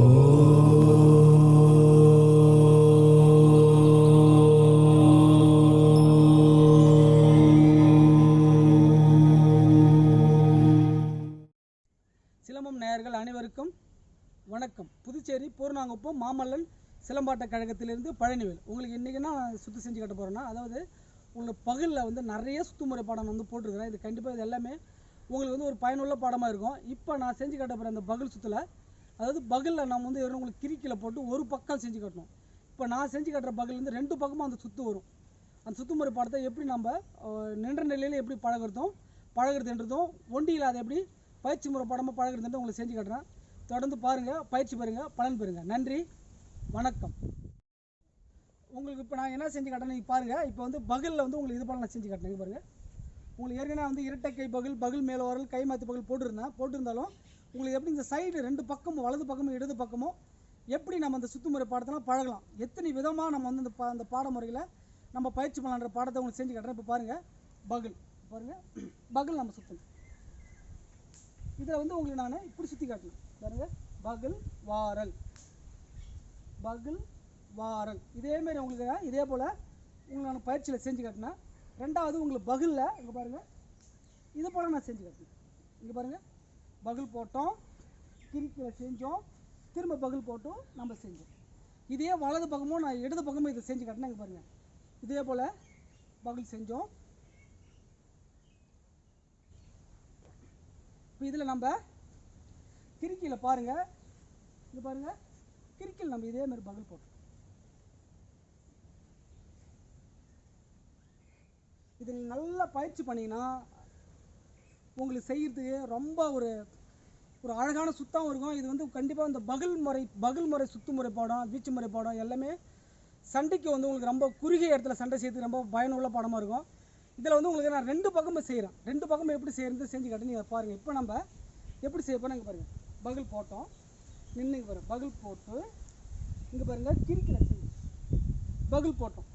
சிலம்பம் நேயர்கள் அனைவருக்கும் வணக்கம். புதுச்சேரி பூர்ணாங்குப்பம் மாமல்லன் சிலம்பாட்ட கழகத்திலிருந்து பழனிவேல். உங்களுக்கு இன்றைக்கி நான் சுத்து செஞ்சு கட்ட போகிறேன்னா அதாவது உங்களுக்கு பகலில் வந்து நிறைய சுத்துமுறை பாடம் வந்து போட்டிருக்கிறேன். இது கண்டிப்பாக இது எல்லாமே உங்களுக்கு வந்து ஒரு பயனுள்ள பாடமாக இருக்கும். இப்போ நான் செஞ்சு கட்ட போகிற அந்த பகல் சுற்றுல அதாவது பகலில் நம்ம வந்து வெறும் உங்களுக்கு கிரிக்கில் போட்டு ஒரு பக்கம் செஞ்சு கட்டணும். இப்போ நான் செஞ்சு கட்டுற பகல்லேருந்து ரெண்டு பக்கமும் அந்த சுத்து வரும். அந்த சுத்துமுறை பாடத்தை எப்படி நம்ம நின்ற நிலையில் எப்படி பழகுறதும் பழகிறதுன்றதும் ஒண்டியில் அதை எப்படி பயிற்சி முறை படமாக பழகிறதுன்றது உங்களுக்கு செஞ்சு காட்டுறேன். தொடர்ந்து பாருங்கள் பயிற்சி பெறுங்க பலன் பெறுங்க. நன்றி வணக்கம். உங்களுக்கு இப்போ நான் என்ன செஞ்சு காட்டுறேன் நீங்கள் பாருங்கள் இப்போ வந்து பகலில் வந்து உங்களுக்கு இது போல நான் செஞ்சு கட்டினேன் பாருங்கள் உங்களுக்கு ஏற்கனவே வந்து இரட்டை கை பகல் பகல் மேலே ஓரல் கை மாற்றி பகல் போட்டிருந்தேன். போட்டிருந்தாலும் உங்களுக்கு எப்படி இந்த சைடு ரெண்டு பக்கமும் வலது பக்கமும் இடது பக்கமும் எப்படி நம்ம அந்த சுத்துமுறை பாடத்தெல்லாம் பழகலாம்? எத்தனை விதமாக நம்ம வந்து இந்த பா அந்த பாடமுறையில் நம்ம பயிற்சி பண்ணலான்ற பாடத்தை உங்களுக்கு செஞ்சு காட்டுறேன். இப்போ பாருங்கள் பகல். பாருங்கள் பகல் நம்ம சுற்றணும் இதில் வந்து உங்களுக்கு நான் இப்படி சுற்றி காட்டணும். பாருங்கள் பகல் வாரல். பகல் வாரல். இதேமாரி உங்களுக்கு இதே போல் உங்களுக்கு நான் பயிற்சியில் செஞ்சு காட்டினேன் ரெண்டாவது உங்களுக்கு பகலில் இங்கே பாருங்கள் இது போல் நான் செஞ்சு காட்டினேன் இங்கே பாருங்கள் பகல் போட்டோம். திருப்பி செஞ்சோம். திரும்ப பகல் போட்டோம். நம்ம செஞ்சோம். இதே வலது பக்கமும் நான் இடது பக்கமும் இதை செஞ்சு காட்டினேன் இங்கே பாருங்கள் இதே போல் பகல் செஞ்சோம். இப்போ இதில் நம்ம கிறுக்கியில் பாருங்கள் இது பாருங்கள் கிறுக்கியில் நம்ம இதே மாதிரி பகல் போட்டோம். இது நல்லா பயிற்சி பண்ணிங்கன்னா உங்களுக்கு செய்கிறதுக்கு ரொம்ப ஒரு ஒரு அழகான சுத்தம் இருக்கும். இது வந்து கண்டிப்பாக இந்த பகல் முறை பகல் முறை சுத்து முறை பாடம் வீச்சு முறை பாடம் எல்லாமே சண்டைக்கு வந்து உங்களுக்கு ரொம்ப குறுகிய இடத்துல சண்டை செய்யறதுக்கு ரொம்ப பயனுள்ள பாடமாக இருக்கும். இதில் வந்து உங்களுக்கு நான் ரெண்டு பக்கமும் செய்கிறேன் ரெண்டு பக்கமும் எப்படி செய்கிறது செஞ்சு காட்டு நீங்கள் பாருங்கள் இப்போ நம்ம எப்படி செய்ய போனால் இங்கே பாருங்கள் பகல் போட்டோம். நின்று இங்கே பாருங்கள் பகல் போட்டு இங்கே பாருங்கள் கிரிக்கிற செய்யும் பகல் போட்டோம்.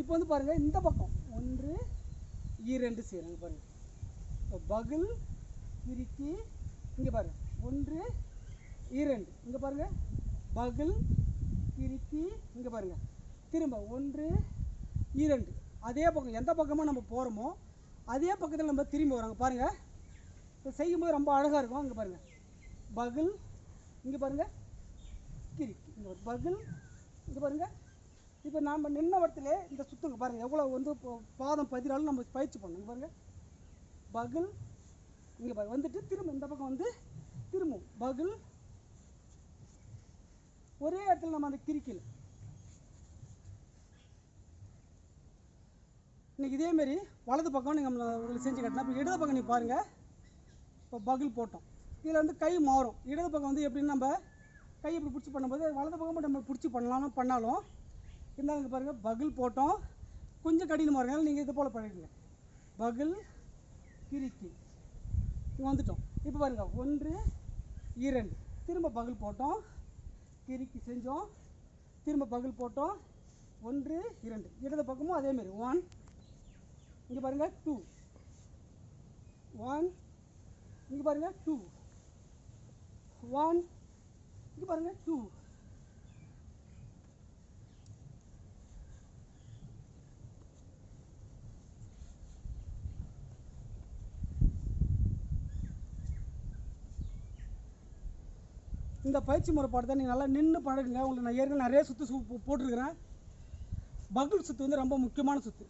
இப்போ வந்து பாருங்கள் இந்த பக்கம். ஒன்று இரண்டு செய்கிறாங்க பாருங்கள் பகில் கிறுக்கி இங்கே பாருங்கள் ஒன்று இரண்டு இங்கே பாருங்கள் பகில் கிறுக்கி இங்கே பாருங்கள் திரும்ப ஒன்று இரண்டு அதே பக்கம் எந்த பக்கமாக நம்ம போகிறோமோ அதே பக்கத்தில் நம்ம திரும்பி வரோங்க பாருங்கள் இப்போ செய்யும்போது ரொம்ப அழகாக இருக்கும் இங்கே பாருங்கள் பகில் இங்கே பாருங்கள் கிரிக்கி இங்கே பகில் இங்கே பாருங்கள் இப்போ நாம் நின்ன இடத்துல இந்த சுற்றுங்க பாருங்கள் எவ்வளோ வந்து இப்போ பாதம் பதினாலும் நம்ம பயிற்சி பண்ணணும் இங்கே பாருங்கள் பகல். இங்கே வந்துட்டு திரும்ப இந்த பக்கம் வந்து திரும்பும். பகுல். ஒரே இடத்துல நம்ம அந்த கிரிக்கல் இன்னைக்கு இதேமாரி வலது பக்கம் நீங்கள் உங்களுக்கு செஞ்சு கட்டினா இப்போ இடது பக்கம் நீங்கள் பாருங்கள் இப்போ பகில் போட்டோம். இதில் வந்து கை மாறும். இடது பக்கம் வந்து எப்படின்னு நம்ம கை இப்படி பிடிச்சி பண்ணும்போது வலது பக்கம் நம்ம பிடிச்சி பண்ணலாம்னு பண்ணாலும் இருந்தாலும் பாருங்கள் பகல் போட்டோம். கொஞ்சம் கடினமாக இருந்தாலும் நீங்கள் இது போல் பண்ணிடுங்க பகில் கிரிக்கி வந்துட்டோம். இப்போ பாருங்க ஒன்று இரண்டு. திரும்ப பகல் போட்டோம். கிறுக்கி செஞ்சோம். திரும்ப பகல் போட்டோம். ஒன்று இரண்டு. இடது பக்கமும் அதேமாரி ஒன் இங்கே பாருங்க டூ ஒன் இங்கே பாருங்க டூ ஒன் இங்கே பாருங்கள் டூ இந்த பயிற்சி முறைப்பாடு தான் நீங்கள் நல்லா நின்று பழகுங்க. உங்களுக்கு நான் ஏற்கனவே நிறைய சுற்று சு போட்டிருக்கிறேன். பகுல் சுத்து வந்து ரொம்ப முக்கியமான சுத்து.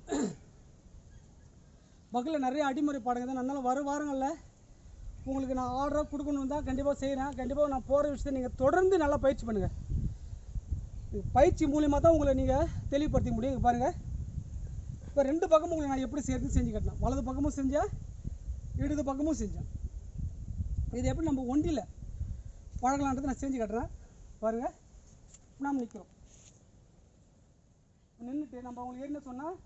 பகுலில் நிறைய அடிமுறை பாடங்க. தான் அதனால வரும் வாரங்களில் உங்களுக்கு நான் ஆர்டராக கொடுக்கணும் தான் கண்டிப்பாக செய்கிறேன் கண்டிப்பாக நான் போகிற விஷயத்தை நீங்கள் தொடர்ந்து நல்லா பயிற்சி பண்ணுங்கள் பயிற்சி மூலியமாக தான் உங்களை நீங்கள் தெளிவுபடுத்திக்க முடியும். பாருங்கள் இப்போ ரெண்டு பக்கமும் உங்களை நான் எப்படி சேர்த்து செஞ்சு கட்டினேன் வலது பக்கமும் செஞ்சேன் இடது பக்கமும் செஞ்சேன். இது எப்படி நம்ம ஒண்டியில் பழகலான்றது நான் செஞ்சு கட்டுறேன். பாருங்கள் நாம் நிற்கிறோம் நின்றுட்டு நம்ம அவங்களுக்கு என்ன சொன்னால்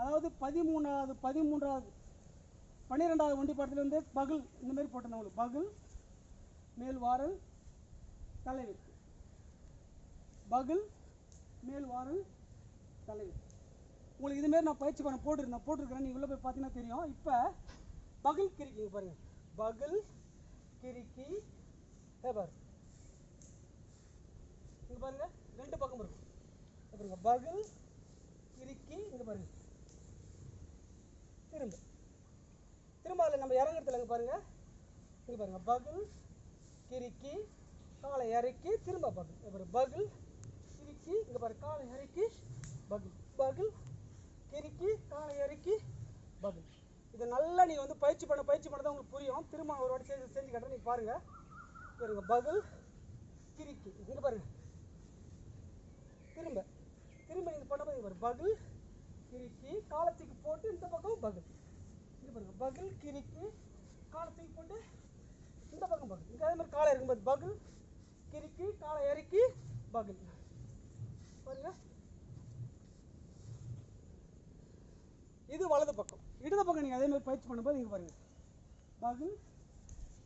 அதாவது பதிமூணாவது பதிமூன்றாவது பன்னிரெண்டாவது ஒண்டி படத்தில் வந்து பகல் இந்த மாதிரி போட்டிருந்தேன் உங்களுக்கு. பகல் மேல் வாரல் தலைவர் பகல் மேல் வாரல் தலைவர் உங்களுக்கு இதுமாரி நான் பயிற்சி பண்ண போட்டிருந்தேன். போட்டிருக்கிறேன் நீங்கள் உள்ளே போய் பார்த்தீங்கன்னா தெரியும். இப்போ பகல் கிரிக்கிங்க பாருங்கள் பகல் கிரிக்கி பாரு. இங்க பாருங்க ரெண்டு பக்கம் இருக்கும். இங்க பாருங்க பகல் இறுக்கி இங்க பாருங்க. திரும்ப. திரும்ப அதில் நம்ம இறங்குறதுல இங்க பாருங்க. இங்க பாருங்க பகல் கிறுக்கி காலை இறக்கி திரும்ப பகல். இங்க பாருங்க பகல் கிறுக்கி இங்க பாருங்க காலை இறக்கி பகல். பகல் கிறுக்கி காலை இறக்கி பகல். இதை நல்லா நீங்கள் வந்து பயிற்சி பண்ண பயிற்சி பண்ண தான் உங்களுக்கு புரியும். திரும்ப ஒரு வாட்டி செஞ்சு செஞ்சு கட்டுறேன் நீங்கள் பாருங்கள் பாருங்க. பகல் கிறுக்கி இங்க பாருங்க. திரும்ப. திரும்ப நீங்கள் பண்ண பாருங்க பாருங்க. பகல் கிறுக்கி காலத்துக்கு போட்டு இந்த பக்கம் பகல் இங்க பாருங்க. பகல் கிறுக்கி காலத்துக்கு போட்டு இந்த பக்கம் பகல் இங்க அதே மாதிரி காலை இருக்கும்போது பகல் கிறுக்கி காலை இறக்கி பகல் பாருங்க. இது வலது பக்கம். இடது பக்கம் நீங்கள் அதே மாதிரி பயிற்சி பண்ணும்போது இங்கே பாருங்க. பகல்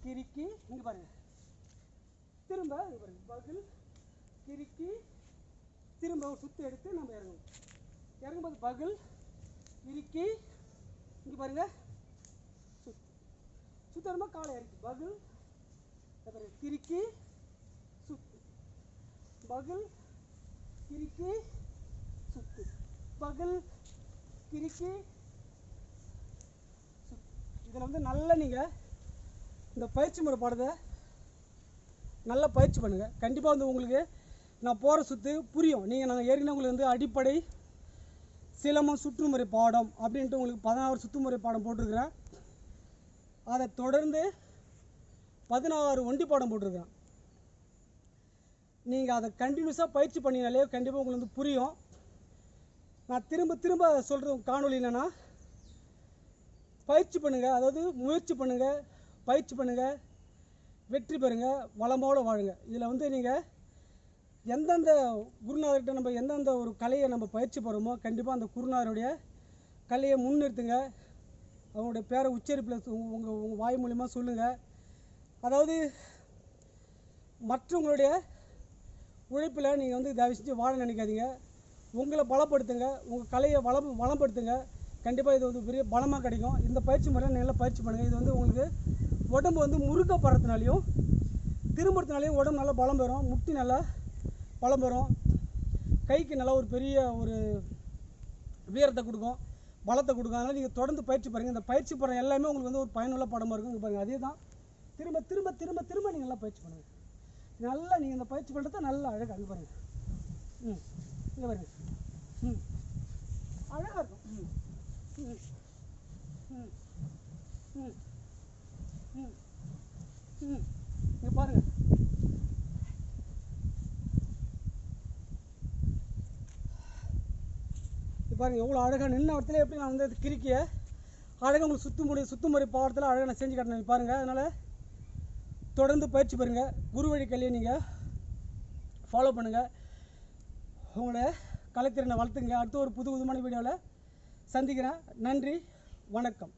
கிறுக்கி இங்கே பாருங்க. திரும்ப பகில் கிறுக்கி திரும்ப ஒரு சுத்து எடுத்து நம்ம இறங்கணும். இறங்கும்போது பகில் இறுக்கி இங்கே பாருங்க சுத்து. சுத்து காலை இறக்கி பகில் கிறுக்கி சுத்து. பகில் கிறுக்கி சுத்து. பகில் கிறுக்கி இதில் வந்து நல்லா நீங்கள் இந்த பயிற்சி முறை பாடத்தை நல்லா பயிற்சி பண்ணுங்கள் கண்டிப்பாக வந்து உங்களுக்கு நான் போகிற சுற்று புரியும். நீங்கள் நாங்கள் ஏற்கனவே உங்களுக்கு வந்து அடிப்படை சிலம்பம் சுற்றுமுறை பாடம் அப்படின்ட்டு உங்களுக்கு பதினாறு சுற்றுமுறை பாடம் போட்டிருக்கிறேன். அதை தொடர்ந்து பதினாறு ஒண்டி பாடம் போட்டிருக்கிறேன். நீங்கள் அதை கண்டினியூஸாக பயிற்சி பண்ணினாலே கண்டிப்பாக உங்களுக்கு வந்து புரியும். நான் திரும்ப திரும்ப சொல்கிற காணொலி என்னென்னா பயிற்சி பண்ணுங்கள் அதாவது முயற்சி பண்ணுங்கள் பயிற்சி பண்ணுங்கள் வெற்றி பெறுங்க வளமோடு வாழுங்க. இதில் வந்து நீங்கள் எந்தெந்த குருநாதர்கிட்ட நம்ம எந்தெந்த ஒரு கலையை நம்ம பயிற்சி பெறுமோ கண்டிப்பாக அந்த குருநாதருடைய கலையை முன்னிறுத்துங்க. அவங்களுடைய பேரை உச்சரிப்பில் உங்கள் உங்கள் வாய் மூலிமா சொல்லுங்கள் அதாவது மற்றவங்களுடைய உழைப்பில் நீங்கள் வந்து தயவு செஞ்சு வாழ நினைக்காதீங்க. உங்களை பலப்படுத்துங்க உங்கள் கலையை வளம் வளப்படுத்துங்க. கண்டிப்பாக இது வந்து பெரிய பலமாக கிடைக்கும். இந்த பயிற்சி முறையை நல்லா பயிற்சி பண்ணுங்கள் இது வந்து உங்களுக்கு உடம்பு வந்து முறுக்கப்படுறதுனாலையும் திரும்புறதுனாலையும் உடம்பு நல்லா பலம் பெறும் முட்டி நல்லா பலம் பெறும். கைக்கு நல்லா ஒரு பெரிய ஒரு வீரத்தை கொடுக்கும் பலத்தை கொடுக்கும். அதனால் நீங்கள் தொடர்ந்து பயிற்சி பாருங்கள் இந்த பயிற்சி படம் எல்லாமே உங்களுக்கு வந்து ஒரு பயனுள்ள படமாக இருக்கும் பாருங்கள் அதே தான் திரும்ப திரும்ப திரும்ப திரும்ப நீங்கள் நல்லா பயிற்சி பண்ணுங்கள் நல்லா நீங்கள் இந்த பயிற்சி பண்ணுறத நல்லா அழகாக அங்கே பாருங்கள் ம். இங்கே பாருங்கள் ம். அழகாக இருக்கும். ம் ம் ம் ம் ம் இங்கே பாருங்க பாருங்கள் எவ்வளோ அழகாக நின்ன இடத்துல எப்படி நான் வந்து கிரிக்கிய கிறுக்கிய அழகாக உங்களுக்கு சுத்து முறை சுத்து முறை பாடத்தில் அழகாக நான் செஞ்சு காட்டினேன் பாருங்கள் அதனால் தொடர்ந்து பயிற்சி பெறுங்க. குரு வழி கல்வியை நீங்கள் ஃபாலோ பண்ணுங்கள் உங்களோட கலைத்திறனை வளர்த்துங்க. அடுத்த ஒரு புது புதுமான வீடியோவில் சந்திக்கிறேன். நன்றி வணக்கம்.